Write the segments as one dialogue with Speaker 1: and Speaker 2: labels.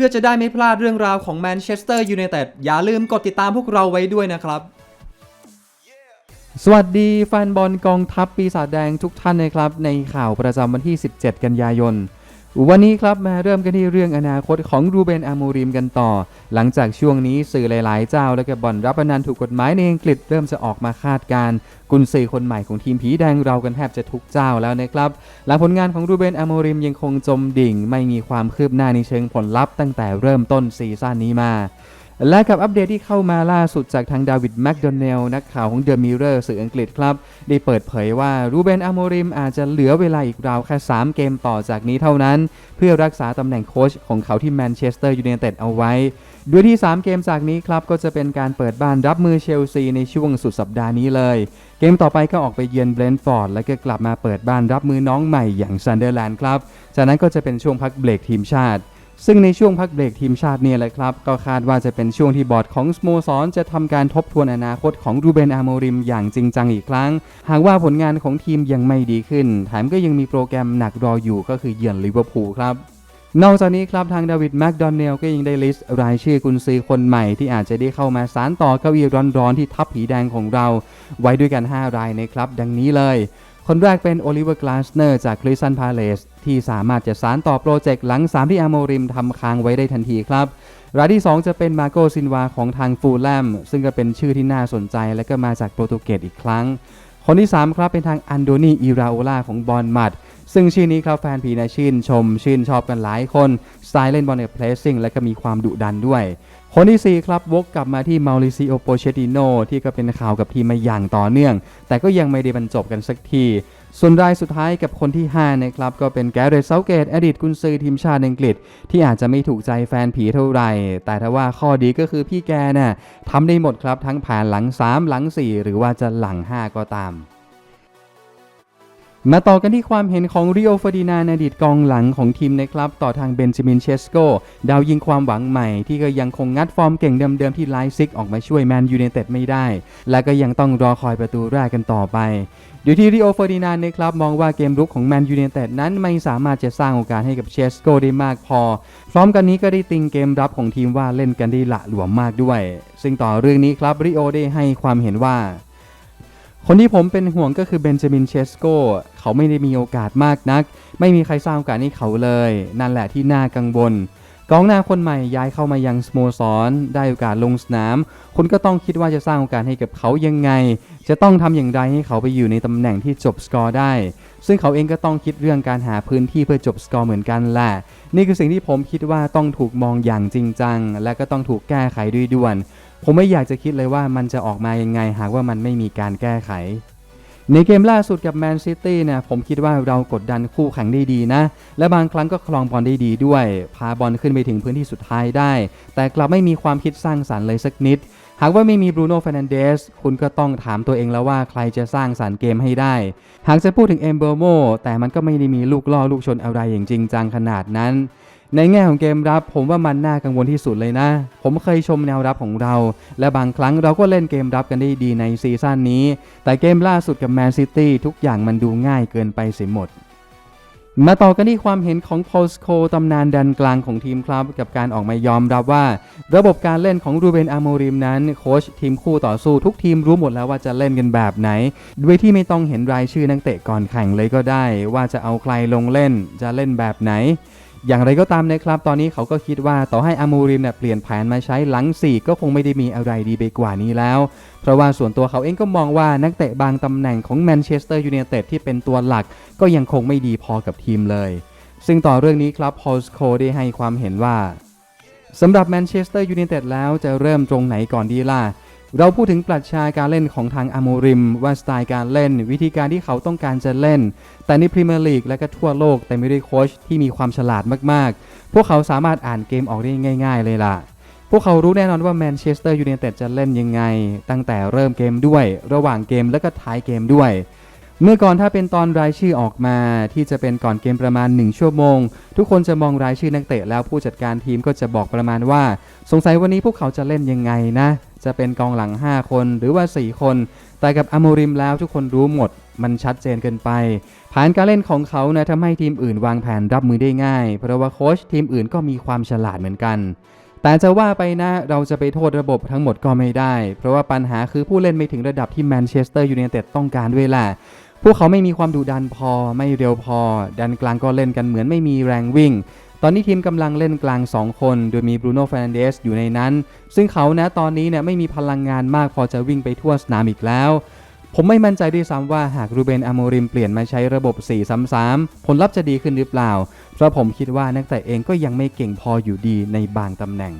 Speaker 1: พื่อจะได้ไม่พลาดเรื่องราวของแมนเชสเตอร์ยูไนเต็ดอย่าลืมกดติดตามพวกเราไว้ด้วยนะครับ สวัสดีแฟนบอลกองทัพปีศาจแดงทุกท่านนะครับ ในข่าวประจำวันที่ 17 กันยายน วันนี้ครับมาเริ่มกันที่เรื่องอนาคตของรูเบนอามูริมกันต่อ หลังจากช่วงนี้สื่อหลาย ๆ เจ้า และก็บ่อนรับพนันถูกกฎหมายในอังกฤษเริ่มจะออกมาคาดการ์กุนซือคนใหม่ของทีมผีแดงเรากันแทบจะทุกเจ้าแล้วนะครับ หลังผลงานของรูเบนอาโมริมยังคงจมดิ่ง ไม่มีความคืบหน้าในเชิงผลลัพธ์ตั้งแต่เริ่มต้นซีซั่นนี้มา และกับอัปเดตที่เข้ามาล่าสุดจากทางดาวิดแมคโดเนลนักข่าวของเดอะมิเรอร์สื่ออังกฤษครับ ได้เปิดเผยว่ารูเบนอาโมริมอาจจะเหลือเวลาอีกราวแค่ 3 เกมต่อจากนี้เท่านั้น เพื่อรักษาตำแหน่งโค้ชของเขาที่แมนเชสเตอร์ยูไนเต็ดเอาไว้โดยที่ 3 เกมจากนี้ครับ ก็จะเป็นการเปิดบ้านรับมือเชลซีในช่วงสุดสัปดาห์นี้เลย เกมต่อไปก็ออกไปเยือนเบรนท์ฟอร์ด แล้วก็กลับมาเปิดบ้านรับมือน้องใหม่อย่างซันเดอร์แลนด์ครับ จากนั้นก็จะเป็นช่วงพักเบรกทีมชาติ ซึ่งในช่วงพักเบรกทีมชาติเนี่ยแหละครับ ก็คาดว่าจะเป็นช่วงที่บอร์ดของสโมสรจะทำการทบทวนอนาคตของรูเบนอาโมริมอย่างจริงจังอีกครั้ง หากว่าผลงานของทีมยังไม่ดีขึ้น แถมก็ยังมีโปรแกรมหนักรออยู่ก็คือเยือนลิเวอร์พูลครับนอกจากนี้ครับทางดาวิดแมคโดเนลก็ยังได้ลิสต์รายชื่อกุนซือคนใหม่ที่อาจจะได้เข้ามาสานต่อเก้าอี้ร้อนๆที่ทัพผีแดงของเรา ไว้ด้วยกัน 5 รายนะครับ ดังนี้เลย คนแรกเป็นโอลิเวอร์กลาสเนอร์จากคริสตันพาเลสที่สามารถจะสานต่อโปรเจกต์หลัง 3 ที่อาโมริมทำค้างไว้ได้ทันทีครับรายที่ 2 จะเป็นมาโกซินวาของทางฟูลแลม ซึ่งก็เป็นชื่อที่น่าสนใจและก็มาจากโปรตุเกสอีกครั้ง คนที่ 3 ครับเป็นทางอันโดนีอิราโอลาของบอลมัดซึ่งชื่อนี้ครับแฟนผีนะชื่นชม ชื่นชอบกันหลายคน สไตล์เล่นบอลในเพลสซิ่งและก็มีความดุดันด้วย คนที่ 4 ครับวกกลับมาที่มาริซิโอโปเชติโนที่ก็เป็นข่าวกับทีมมาอย่างต่อเนื่อง แต่ก็ยังไม่ได้บรรจบกันสักที ส่วนรายสุดท้ายกับคนที่ 5 นะครับ ก็เป็นแกเรตเซาเกตอดีตกุนซือทีมชาติอังกฤษ ที่อาจจะไม่ถูกใจแฟนผีเท่าไหร่ แต่ถ้าว่าข้อดีก็คือพี่แกน่ะทำได้หมดครับทั้งผ่านหลัง 3 หลัง 4 หรือว่าจะหลัง 5 ก็ตาม มาต่อกันที่ความเห็นของริโอฟอร์ดินานอดีตกองหลังของทีมนะครับ ต่อทางเบนจามินเชสโกดาวยิงความหวังใหม่ที่ก็ยังคงงัดฟอร์มเก่งเดิมๆที่ไลซิกออกมาช่วยแมนยูไนเต็ดไม่ได้ และก็ยังต้องรอคอยประตูแรกกันต่อไปโดยที่ริโอฟอร์ดินานนะครับมองว่าเกมรุกของแมนยูไนเต็ดนั้นไม่สามารถจะสร้างโอกาสให้กับเชสโกได้มากพอ พร้อมกันนี้ก็ได้ติงเกมรับของทีมว่าเล่นกันได้ละหลวมมากด้วย ซึ่งต่อเรื่องนี้ครับริโอได้ให้ความเห็นว่า คนที่ผมเป็นห่วงก็คือเบนจามินเชสโกเขาไม่ได้มีโอกาสมากนัก ไม่มีใครสร้างโอกาสให้เขาเลย นั่นแหละที่น่ากังวล กองหน้าคนใหม่ย้ายเข้ามายังสโมสร ได้โอกาสลงสนาม คุณก็ต้องคิดว่าจะสร้างโอกาสให้กับเขายังไง จะต้องทำอย่างไรให้เขาไปอยู่ในตำแหน่งที่จบสกอร์ได้ ซึ่งเขาเองก็ต้องคิดเรื่องการหาพื้นที่เพื่อจบสกอร์เหมือนกันแหละ นี่คือสิ่งที่ผมคิดว่าต้องถูกมองอย่างจริงจัง และก็ต้องถูกแก้ไขด้วยด่วน ผมไม่อยากจะคิดเลยว่ามันจะออกมายังไง หากว่ามันไม่มีการแก้ไข ในเกมล่าสุดกับแมนซิตี้เนี่ยผมคิดว่าเรากดดันคู่แข่งได้ดีนะ และบางครั้งก็ครองบอลได้ดีด้วย พาบอลขึ้นไปถึงพื้นที่สุดท้ายได้ แต่กลับไม่มีความคิดสร้างสรรค์เลยสักนิด หากว่าไม่มีบรูโน่เฟรนันเดสคุณก็ต้องถามตัวเองแล้วว่าใครจะสร้างสรรค์เกมให้ได้ หากจะพูดถึงเอมเบอร์โมแต่มันก็ไม่ได้มีลูกล่อลูกชนอะไรอย่างจริงจังขนาดนั้น ในแง่ของเกมรับผมว่ามันน่ากังวลที่สุดเลยนะ ผมเคยชมแนวรับของเรา และบางครั้งเราก็เล่นเกมรับกันได้ดีในซีซั่นนี้ แต่เกมล่าสุดกับแมนซิตี้ทุกอย่างมันดูง่ายเกินไปเสียหมด มาต่อกันที่ความเห็นของโพสโคตำนานดันกลางของทีมครับ กับการออกมายอมรับว่า ระบบการเล่นของรูเบนอาโมริมนั้นโค้ชทีมคู่ต่อสู้ทุกทีมรู้หมดแล้วว่าจะเล่นกันแบบไหนโดยที่ไม่ต้องเห็นรายชื่อนักเตะก่อนแข่งเลยก็ได้ ว่าจะเอาใครลงเล่นจะเล่นแบบไหน อย่างไรก็ตามนะครับ ตอนนี้เขาก็คิดว่าต่อให้อามูริมเนี่ยเปลี่ยนแผนมาใช้หลัง4ก็คงไม่ได้มีอะไรดีไปกว่านี้แล้ว เพราะว่าส่วนตัวเขาเองก็มองว่านักเตะบางตำแหน่งของแมนเชสเตอร์ยูไนเต็ดที่เป็นตัวหลัก ก็ยังคงไม่ดีพอกับทีมเลย ซึ่งต่อเรื่องนี้ครับพอลสโคได้ให้ความเห็นว่าสำหรับแมนเชสเตอร์ยูไนเต็ดแล้วจะเริ่มตรงไหนก่อนดีล่ะ เราพูดถึงปรัชญาการเล่นของทางอาโมริม ว่าสไตล์การเล่น วิธีการที่เขาต้องการจะเล่น แต่ในพรีเมียร์ลีกและก็ทั่วโลกแต่ไม่ได้โค้ชที่มีความฉลาดมากๆ พวกเขาสามารถอ่านเกมออกได้ง่าย ๆ เลยล่ะ พวกเขารู้แน่นอนว่าแมนเชสเตอร์ยูไนเต็ดจะเล่นยังไง ตั้งแต่เริ่มเกมด้วย ระหว่างเกมและก็ท้ายเกมด้วย เมื่อก่อนถ้าเป็นตอนรายชื่อออกมา ที่จะเป็นก่อนเกมประมาณ 1 ชั่วโมง ทุกคนจะมองรายชื่อนักเตะแล้วผู้จัดการทีมก็จะบอกประมาณว่า สงสัยวันนี้พวกเขาจะเล่นยังไงนะ จะเป็นกองหลัง 5 คนหรือว่า 4 คน แต่กับอโมริมแล้วทุกคนรู้หมด มันชัดเจนเกินไปแผนการเล่นของเขานะทำให้ทีมอื่นวางแผนรับมือได้ง่าย เพราะว่าโค้ชทีมอื่นก็มีความฉลาดเหมือนกัน แต่จะว่าไปนะเราจะไปโทษระบบทั้งหมดก็ไม่ได้ เพราะว่าปัญหาคือผู้เล่นไม่ถึงระดับที่แมนเชสเตอร์ยูไนเต็ดต้องการด้วยแหละพวกเขาไม่มีความดุดันพอไม่เร็วพอ ดันกลางก็เล่นกันเหมือนไม่มีแรงวิ่ง ตอนนี้ทีมกำลังเล่นกลาง 2 คน โดยมีบรูโน่ฟ r นเดสอยู่ในนั้น ซึ่งเขานะตอนนี้เนี่ยไม่มีพลังงานมากพอจะวิ่งไปทั่วสนามอีกแล้ว ผมไม่มั่นใจด้วยซ้ำว่าหากรูเบนอโมริมเปลี่ยนมาใช้ระบบ 4-3-3 ผลลัพธ์จะดีขึ้นหรือเปล่า เพราะผมคิดว่านักเตะเองก็ยังไม่เก่งพออยู่ดีในบางตำแหน่ง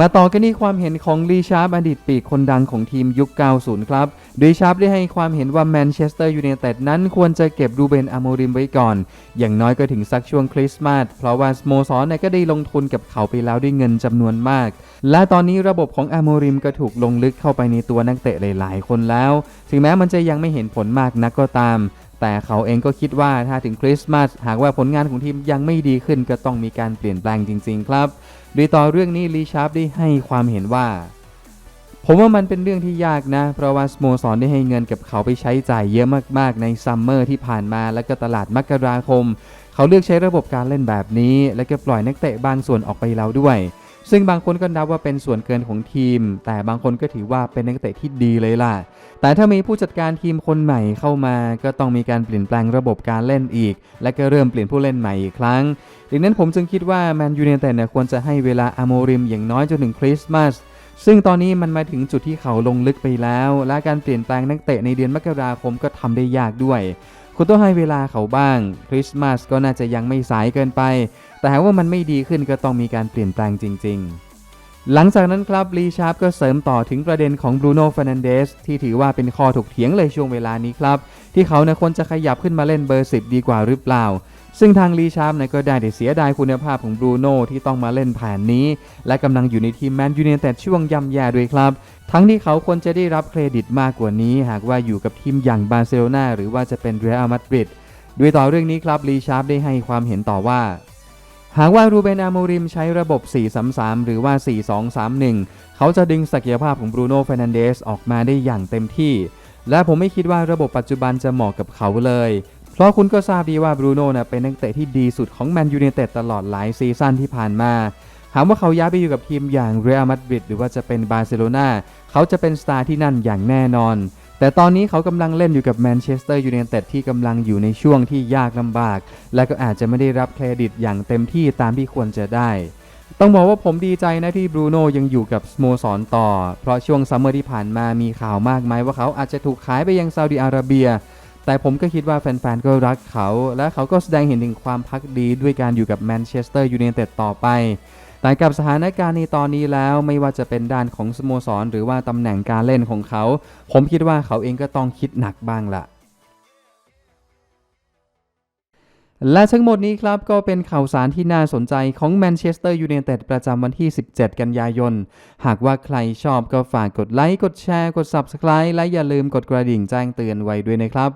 Speaker 1: มาต่อกันที่ความเห็นของลีชาร์บอดีตปีกคนดังของทีมยุค 90 ครับ โดยชาร์บได้ให้ความเห็นว่าแมนเชสเตอร์ยูไนเต็ดนั้นควรจะเก็บรูเบนอโมริมไว้ก่อน อย่างน้อยก็ถึงสักช่วงคริสต์มาส เพราะว่าสโมสรนก็ได้ลงทุนกับเขาไปแล้วด้วยเงินจำนวนมาก และตอนนี้ระบบของอโมริมก็ถูกลงลึกเข้าไปในตัวนักเตะหลายๆ คนแล้ว ถึงแม้มันจะยังไม่เห็นผลมากนักก็ตามแต่เขาเองก็คิดว่าถ้าถึงคริสต์มาสหากว่าผลงานของทีมยังไม่ดีขึ้นก็ต้องมีการเปลี่ยนแปลงจริง ๆ ครับ โดยต่อเรื่องนี้ลีชาร์ปได้ให้ความเห็นว่า ผมว่ามันเป็นเรื่องที่ยากนะ เพราะว่าสโมสรได้ให้เงินกับเขาไปใช้จ่ายเยอะมากๆ ในซัมเมอร์ที่ผ่านมาและก็ตลาดมกราคม เขาเลือกใช้ระบบการเล่นแบบนี้ และก็ปล่อยนักเตะบางส่วนออกไปแล้วด้วย ซึ่งบางคนก็นับว่าเป็นส่วนเกินของทีม แต่บางคนก็ถือว่าเป็นนักเตะที่ดีเลยล่ะ แต่ถ้ามีผู้จัดการทีมคนใหม่เข้ามา ก็ต้องมีการเปลี่ยนแปลงระบบการเล่นอีก และก็เริ่มเปลี่ยนผู้เล่นใหม่อีกครั้งดังนั้นผมจึงคิดว่าแมนยูไนเต็ดเนี่ยควรจะให้เวลาอโมริมอย่างน้อยจนถึงคริสต์มาสซึ่งตอนนี้มันมาถึงจุดที่เขาลงลึกไปแล้ว และการเปลี่ยนแปลงนักเตะในเดือนมกราคมก็ทำได้ยากด้วย คุณต้องให้เวลาเขาบ้าง คริสต์มาสก็น่าจะยังไม่สายเกินไป แต่หากว่ามันไม่ดีขึ้นก็ต้องมีการเปลี่ยนแปลงจริง ๆ หลังจากนั้นครับลีชาร์ปก็เสริมต่อถึงประเด็นของบรูโน่ฟ r นันเดสที่ถือว่าเป็นข้อถกเถียงเลยช่วงเวลานี้ครับ ที่เขาเนี่ยควรจะขยับขึ้นมาเล่นเบอร์ 10 ดีกว่าหรือเปล่า ซึ่งทางลีชาร์ปก็ได้แต่เสียดายคุณภาพของบรูโน่ที่ต้องมาเล่นแผนนี้ และกำลังอยู่ในทีมแมนยูไนเต็ดช่วงย่ำแย่ด้วยครับทั้งที่เขาควรจะได้รับเครดิตมากกว่านี้ หากว่าอยู่กับทีมอย่างบาร์เซโลนาหรือว่าจะเป็นเรอัลมาดริดด้วยต่อเรื่องนี้ครับลีชาร์ปได้ให้ความเห็นต่อว่า หากว่ารูเบนอาโมริมใช้ระบบ 4-3-3 หรือว่า 4-2-3-1 เขาจะดึงศักยภาพของบรูโน่เฟรนันเดสออกมาได้อย่างเต็มที่ และผมไม่คิดว่าระบบปัจจุบันจะเหมาะกับเขาเลย เพราะคุณก็ทราบดีว่าบรูโน่นะเป็นนักเตะที่ดีสุดของแมนยูไนเต็ดตลอดหลายซีซั่นที่ผ่านมาหากว่าเขาย้ายไปอยู่กับทีมอย่างเรอัลมาดริดหรือว่าจะเป็นบาร์เซโลนาเขาจะเป็นสตาร์ที่นั่นอย่างแน่นอน แต่ตอนนี้เขากำลังเล่นอยู่กับแมนเชสเตอร์ยูไนเต็ดที่กำลังอยู่ในช่วงที่ยากลำบาก และก็อาจจะไม่ได้รับเครดิตอย่างเต็มที่ตามที่ควรจะได้ ต้องบอกว่าผมดีใจนะที่บรูโน่ยังอยู่กับสโมสรต่อ เพราะช่วงซัมเมอร์ที่ผ่านมามีข่าวมากมายว่าเขาอาจจะถูกขายไปยังซาอุดิอาระเบียแต่ผมก็คิดว่าแฟนๆ ก็รักเขา และเขาก็แสดงเห็นถึงความพักดีด้วยการอยู่กับแมนเชสเตอร์ยูไนเต็ดต่อไป แต่กับสถานการณ์ในตอนนี้แล้วไม่ว่าจะเป็นด้านของสโมสร หรือว่าตำแหน่งการเล่นของเขา ผมคิดว่าเขาเองก็ต้องคิดหนักบ้างละและทั้งหมดนี้ครับก็เป็นข่าวสารที่น่าสนใจของแมนเชสเตอร์ยูไนเต็ดประจำวันที่ 17 กันยายน หากว่าใครชอบก็ฝากกดไลค์ กดแชร์ กด Subscribe และอย่าลืมกดกระดิ่งแจ้งเตือนไว้ด้วยนะครับ